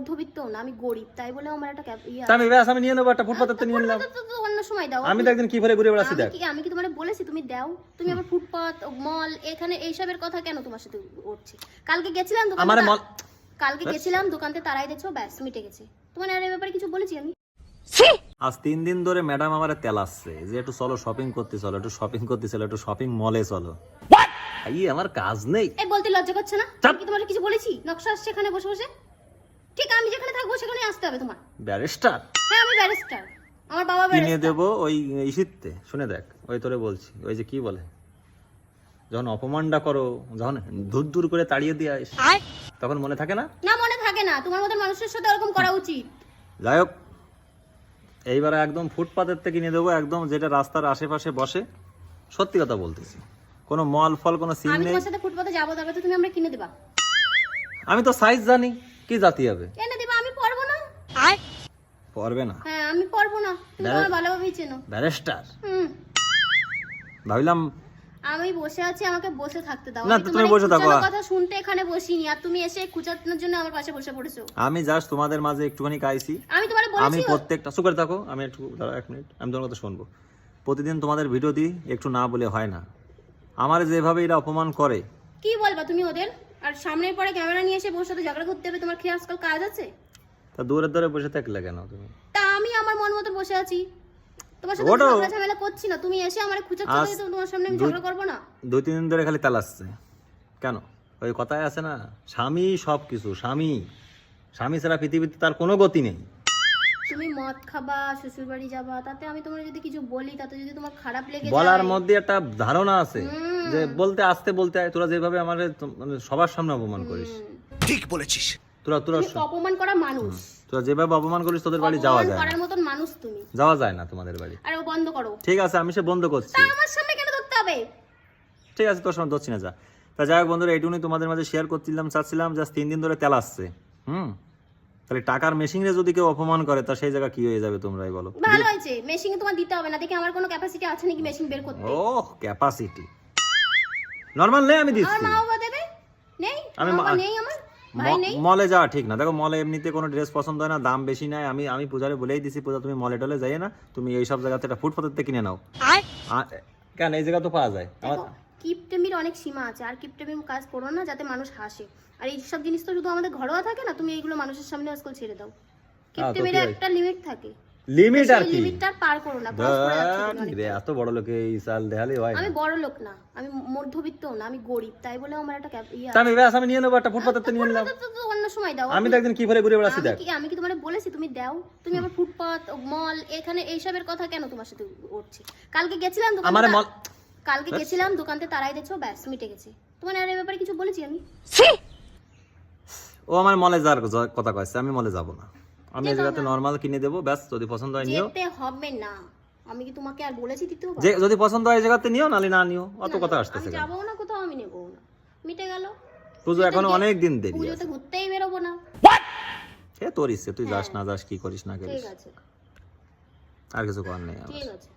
মধ্যবিত্ত না আমি গরিব তাই বলে আমার একটা ইয়া আমি ব্যাস আমি নিয়ে নেব একটা ফুটপাতের তো নিয়ে নিলাম। অন্য সময় দাও আমি তো একদিন কি করে ঘুরে বেড়াচ্ছি আমি দেখ। কি আমি কি তোমার বলেছি তুমি দাও। তুমি আবার ফুটপাত মল এখানে এইসবের কথা কেন তোমার সাথে উঠছে? কালকে গেছিলাম দোকানে আমারে মল কালকে গেছিলাম দোকানতে তারাই দিয়েছ ব্যাস মিটে গেছে। তোমার আর এই ব্যাপারে কিছু বলেছি আমি? আজ তিন দিন ধরে ম্যাডাম আমার তেল আসছে যে একটু চলো শপিং করতে চলো একটু শপিং করতে চলো একটু শপিং মলে চলো। এই আমার কাজ নেই। এই বলতে লজ্জা করছে না? চাপ। আমি কি তোমার কিছু বলেছি? নকশা আসছে এখানে বসে বসে? ঠিক আমি যেখানে থাকব সেখানে আসতে হবে তোমার। ব্যারিস্টার? হ্যাঁ আমি ব্যারিস্টার। আমার বাবা কিনে ব্যারিস্টার। দেবো ওই ইসিতে শুনে দেখ ওই তোরে বলছি ওই যে কি বলে? যখন অপমানটা করো যখন দূর দূর করে তাড়িয়ে দিয়ে আইস তখন মনে থাকে না? না মনে থাকে না। তোমার মতো মানুষের সাথে ওরকম করা উচিত। যাই হোক এইবারে একদম ফুটপাতের থেকে কিনে দেবো একদম যেটা রাস্তার আশেপাশে বসে। সত্যি কথা বলতেছি কোনো মল ফল কোনো সিন আমি নেই। তোমার সাথে ফুটপাতে যাব তবে তো তুমি আমরা কিনে দেবা। আমি তো সাইজ জানি। কি জাতি হবে? এনে দেবা? আমি পারব না। আয়। পড়বে না? হ্যাঁ আমি পারব না। তুমি আমার ভালোভাবেই চেনো। ব্যারিস্টার? হুম। ভাবিলাম আমি বসে আছি আমাকে বসে থাকতে দাও। না, তুমি বসে থাকো। কথা শুনতে এখানে বসিনি আর তুমি এসে খুঁচানোর জন্য আমার পাশে বসে পড়েছো। আমি জাস্ট তোমাদের মাঝে একটুখানি গাইছি আমি তোমার আমি প্রত্যেকটা সুখের থাকো আমি একটু দাঁড়াও এক মিনিট আমি তোমার কথা শুনব। প্রতিদিন তোমাদের ভিডিও দিই একটু না বলে হয় না। আমার যেভাবে এরা অপমান করে কি বলবা তুমি ওদের? আর সামনের পরে ক্যামেরা নিয়ে এসে বসে সাথে ঝগড়া করতে হবে তোমার কি আজকাল কাজ আছে? তা দূরে দূরে বসে থাকলে কেন তুমি? তা আমি আমার মন মতো বসে আছি। তোমার সাথে ওটা- ঝগড়া ঝামেলা করছি না তুমি এসে আমার খুঁজে আজ তো তোমার সামনে আমি ঝগড়া করব না। দুই তিন দিন ধরে খালি তালাচ্ছে আসছে কেন? ওই কথায় আছে না স্বামী সব কিছু স্বামী। স্বামী ছাড়া পৃথিবীতে তার কোনো গতি নেই। তুমি মদ খাবা শ্বশুর বাড়ি যাবা তাতে আমি তোমার যদি কিছু বলি তাতে যদি তোমার খারাপ লেগে বলার মধ্যে একটা ধারণা আছে যে বলতে আসতে বলতে তোরা যেভাবে আমার মানে সবার সামনে অপমান করিস। ঠিক বলেছিস। তোরা তোরা অপমান করা মানুষ। তোরা যেভাবে অপমান করিস তোদের বাড়ি যাওয়া যায় করার মতন মানুষ তুমি। যাওয়া যায় না তোমাদের বাড়ি। আর ও বন্ধ করো। ঠিক আছে আমি সে বন্ধ করছি। তা আমার সামনে কেন ধরতে হবে? ঠিক আছে তোর সঙ্গে ধরছি না যা। তা যাই হোক বন্ধুরা এইটুকুনি তোমাদের মাঝে শেয়ার করছিলাম চাচ্ছিলাম জাস্ট তিন দিন ধরে তেল আসছে। হুম? তাহলে টাকার মেশিনে যদি কেউ অপমান করে তা সেই জায়গা কি হয়ে যাবে তোমরাই বলো? ভালো হয়েছে মেশিন তোমার দিতে হবে না। দেখি আমার কোনো ক্যাপাসিটি আছে নাকি মেশিন বের করতে? ও ক্যাপাসিটি নর্মাল নেই আমি আমার দিচ্ছি। মা বাবা দেবে? নেই? আমি নেই আমার? মলে যাওয়া ঠিক না। দেখো মলে এমনিতে কোনো ড্রেস পছন্দ হয় না দাম বেশি নাই। আমি আমি পূজারে বলেই দিছি পূজা তুমি মলে টলে যাই না তুমি এই সব জায়গাতে একটা ফুটপাতের থেকে কিনে নাও। কেন এই জায়গা তো পাওয়া যায়। আমার কিপটেমির অনেক সীমা আছে। আর কিপটেমির কাজ করো না যাতে মানুষ হাসে। আর এই সব জিনিস তো শুধু আমাদের ঘরোয়া থাকে না? তুমি এইগুলো মানুষের সামনে আজকাল ছেড়ে দাও। কিপটেমির একটা লিমিট থাকে। লিমিট আর কি? লিমিটটা পার করো না। এত বড় লোকে এই সাল দেখালে হয় আমি বড় লোক না। আমি মধ্যবিত্ত না আমি গরিব। তাই বলে আমার একটা ইয়া আমি ব্যাস আমি নিয়ে নেব একটা ফুটপাতের তো নিয়ে নিলাম। অন্য সময় দাও। আমি তো একদিন কি করে ঘুরে বেড়াচ্ছি দেখ। আমি কি তোমার বলেছি? তুমি দাও। তুমি আবার ফুটপাত মল এখানে এইসবের কথা কেন তোমার সাথে উঠছে? কালকে গেছিলাম আমারে তা- মল কালকে গেছিলাম দোকানতে তারাই দিয়েছ ব্যাস মিটে গেছে। তোমার আর এই ব্যাপারে কিছু বলেছি আমি? ও আমার মলে যাওয়ার কথা কয়েছে আমি মলে যাব না। আমি এই জায়গাতে নর্মাল কিনে দেবো ব্যাস যদি পছন্দ হয় নিও। যেতে হবে না। আমি কি তোমাকে আর বলেছি দ্বিতীয় যে যদি পছন্দ হয় এই জায়গাতে নিও নালে না নিও অত কথা আমি আসতেছে কেন? যাব না কোথাও আমি নেব না। মিটে গেল। পুজো এখনও অনেক দিন দেরি আছে। পুজোতে ঘুরতেই বেরোবো না। সে তোর ইচ্ছে তুই যাস না যাস কি করিস না করিস। ঠিক আছে। আর কিছু করার নেই ঠিক আছে।